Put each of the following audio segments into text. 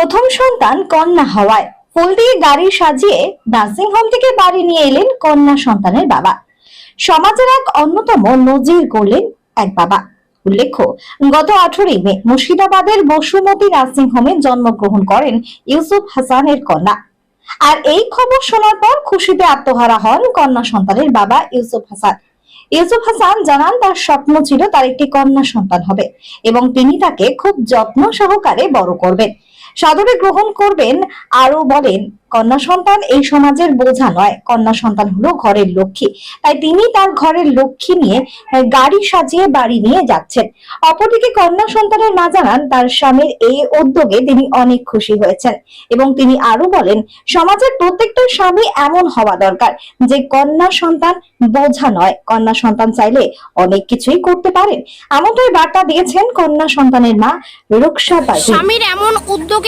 প্রথম সন্তান কন্যা হওয়ায়। ফুল দিয়ে গাড়ি সাজিয়ে নার্সিং হোম থেকে বাড়ি নিয়ে এলেন কন্যা সন্তানের বাবা। সমাজের এক অন্যতম নজির করলেন এক বাবা। উল্লেখ্য, গত আঠেরোই মে মুর্শিদাবাদের বসুমতী নার্সিং হোমে জন্মগ্রহণ করেন ইউসুফ হাসানের কন্যা। আর এই খবর শোনার পর খুশিতে আত্মহারা হন কন্যা সন্তানের বাবা ইউসুফ হাসান। ইউসুফ হাসান জানান, তার স্বপ্ন ছিল তার একটি কন্যা সন্তান হবে এবং তিনি তাকে খুব যত্ন সহকারে বড় করবেন। সাদরে গ্রহণ করবেন আরও বলেন, কন্যা সন্তান এই সমাজের বোঝা নয়। কন্যা সন্তান হলো ঘরের লক্ষ্মী। তাই তিনি তার ঘরের লক্ষ্মী নিয়ে গাড়ি সাজিয়ে বাড়ি নিয়ে যাচ্ছেন। অপরদিকে কন্যা সন্তানের মা জানান, তার স্বামীর এই উদ্যোগে তিনি অনেক খুশি হয়েছেন এবং তিনি আরও বলেন, সমাজের প্রত্যেকটা স্বামী এমন হওয়া দরকার যে কন্যা সন্তান বোঝা নয়। কন্যা সন্তান চাইলে অনেক কিছুই করতে পারেন। এমনটাই বার্তা দিয়েছেন কন্যা সন্তানের মা রুকসা স্বামীর এমন উদ্যোগে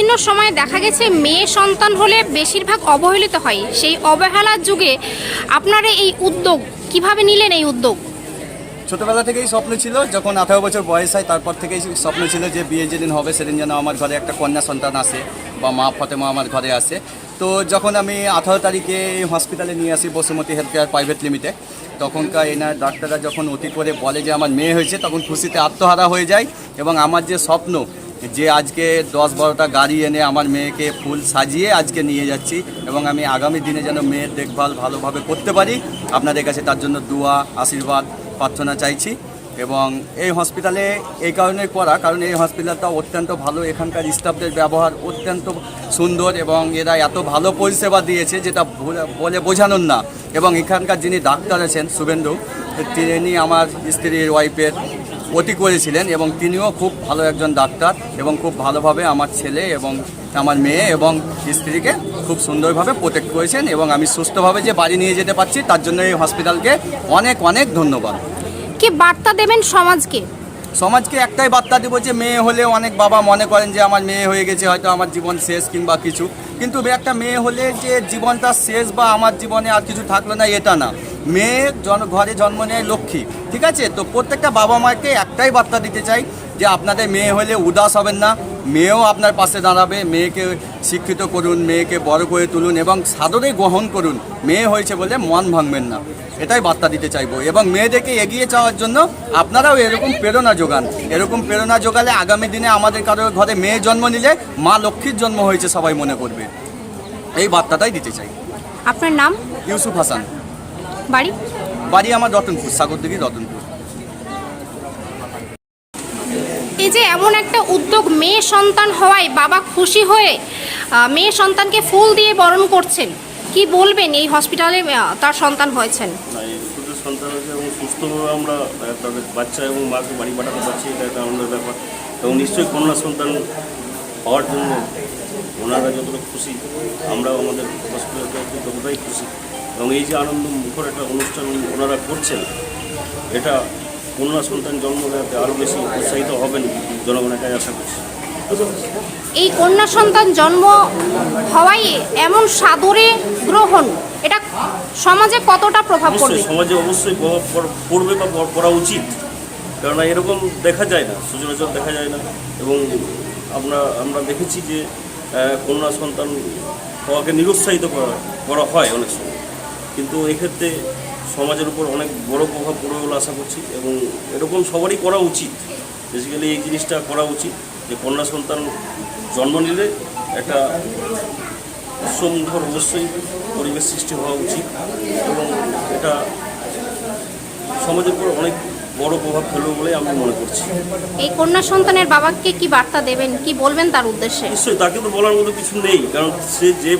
বিভিন্ন সময় দেখা গেছে মেয়ে সন্তান হলে বেশিরভাগ অবহেলিত হয়। সেই অবহেলার যুগে আপনারা এই উদ্যোগ কীভাবে নিলেন এই উদ্যোগ? ছোটবেলা থেকেই স্বপ্ন ছিল, যখন আঠারো বছর বয়স হয়, তারপর থেকেই স্বপ্ন ছিল যে বিয়ে যেদিন হবে, সেদিন যেন আমার ঘরে একটা কন্যা সন্তান আসে বা মা ফতেমা আমার ঘরে আসে। তো যখন আমি আঠারো তারিখে এই হসপিটালে নিয়ে আসি Basumati health care private limited তখনকার এনার ডাক্তাররা যখন অতি করে বলে যে আমার মেয়ে হয়েছে, তখন খুশিতে আত্মহারা হয়ে যায় এবং আমার যে স্বপ্ন যে আজকে দশ বারোটা গাড়ি এনে আমার মেয়েকে ফুল সাজিয়ে আজকে নিয়ে যাচ্ছি এবং আমি আগামী দিনে যেন মেয়ের দেখভাল ভালোভাবে করতে পারি, আপনাদের কাছে তার জন্য দোয়া, আশীর্বাদ, প্রার্থনা চাইছি এবং এই হসপিটালে এই কারণে করা, কারণ এই হসপিটালটা অত্যন্ত ভালো, এখানকার স্টাফদের ব্যবহার অত্যন্ত সুন্দর এবং এরা এত ভালো পরিষেবা দিয়েছে যেটা বলে- বোঝানোর না এবং এখানকার যিনি ডাক্তার আছেন, শুভেন্দু, তিনি আমার স্ত্রীর ওয়াইফের অতি করেছিলেন এবং তিনিও খুব ভালো একজন ডাক্তার এবং খুব ভালোভাবে আমার ছেলে এবং আমার মেয়ে এবং স্ত্রীকে খুব সুন্দরভাবে প্রোটেক্ট করেছেন এবং আমি সুস্থভাবে যে বাড়ি নিয়ে যেতে পারছি তার জন্য এই হসপিটালকে অনেক অনেক ধন্যবাদ। কি বার্তা দেবেন সমাজকে? সমাজকে একটাই বার্তা দেবো যে মেয়ে হলে অনেক বাবা মনে করেন যে আমার মেয়ে হয়ে গেছে হয়তো আমার জীবন শেষ কিংবা কিছু। কিন্তু একটা মেয়ে হলে যে জীবনটা শেষ বা আমার জীবনে আর কিছু থাকল না এটা না। মেয়ে জন ঘরে জন্ম নেয় লক্ষ্মী ঠিক আছে? তো প্রত্যেকটা বাবা মাকে একটাই বার্তা দিতে চাই যে আপনাদের মেয়ে হলে উদাস হবেন না মেয়েও আপনার পাশে দাঁড়াবে মেয়েকে শিক্ষিত করুন মেয়েকে বড় করে তুলুন এবং সাদরে গ্রহণ করুন। মেয়ে হয়েছে বলে মন ভাঙবেন না এটাই বার্তা দিতে চাইব। এবং মেয়েদেরকে এগিয়ে যাওয়ার জন্য আপনারাও এরকম প্রেরণা যোগান। এরকম প্রেরণা যোগালে আগামী দিনে আমাদের কারও ঘরে মেয়ে জন্ম নিলে মা লক্ষ্মীর জন্ম হয়েছে সবাই মনে করবে। এই বার্তাটাই দিতে চাই। আপনার নাম? ইউসুফ হাসান। বাড়ি? বাড়ি আমার রতনপুর সাগরদিঘি রতনপুর। এই যে এমন একটা উদ্যোগ মেয়ে সন্তান হওয়ায় বাবা খুশি হয়ে মেয়ে সন্তানকে ফুল দিয়ে বরণ করছেন। কি বলবেন এই হসপিটালে তার সন্তান হয়েছেন? সন্তান আছে এবং সুস্থভাবে আমরা তাদের বাচ্চা এবং মাকে বাড়ি পাঠাতে পারছি এটা একটা আনন্দের ব্যাপার। এবং নিশ্চয়ই কন্যা সন্তান হওয়ার জন্য ওনারা যতটা খুশি আমরাও আমাদের হসপিটালকে ততটাই খুশি। এবং এই যে আনন্দ মুখর একটা অনুষ্ঠান ওনারা করছেন এটা কন্যা সন্তান জন্ম দেওয়াতে আরও বেশি উৎসাহিত হবেন জনগণ এটাই আশা করছি। এই কন্যা সন্তান জন্ম হওয়ায় এমন সাদরে গ্রহণ এটা সমাজে কতটা প্রভাব পড়বে? সমাজে অবশ্যই প্রভাব পড়বে বা পড়- পড়া উচিত। কেননা এরকম দেখা যায় না সচরাচর দেখা যায় না। এবং আমরা আমরা দেখেছি যে কন্যা সন্তান হওয়াকে নিরুৎসাহিত করা করা হয় অনেক সময়। কিন্তু এক্ষেত্রে সমাজের উপর অনেক বড় প্রভাব পড়বে বলে আশা করছি এবং এরকম সবারই করা উচিত। বেসিক্যালি এই জিনিসটা করা উচিত যে কন্যা সন্তান জন্ম নিলে একটা উৎসমুখর অবশ্যই পরিবেশ সৃষ্টি হওয়া উচিত এবং এটা সমাজের উপর অনেক বড় প্রভাব ফেলবে বলে আমি মনে করছি। এই কন্যা সন্তানের বাবাকে কি বার্তা দেবেন? কি বলবেন তার উদ্দেশ্যে? নিশ্চয়ই তাকে তো বলার মতো কিছু নেই কারণ সে যে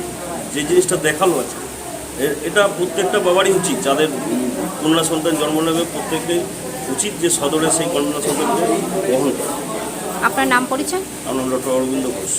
যে জিনিসটা দেখাল আছে এটা প্রত্যেকটা বাবারই উচিত। যাদের কন্যা সন্তান জন্ম নেবে প্রত্যেকেই উচিত যে সদরে সেই কন্যা সন্তানকে বহন করা। আপনার নাম পরিচয়? আমার ডক্টর অরবিন্দ ঘোষ।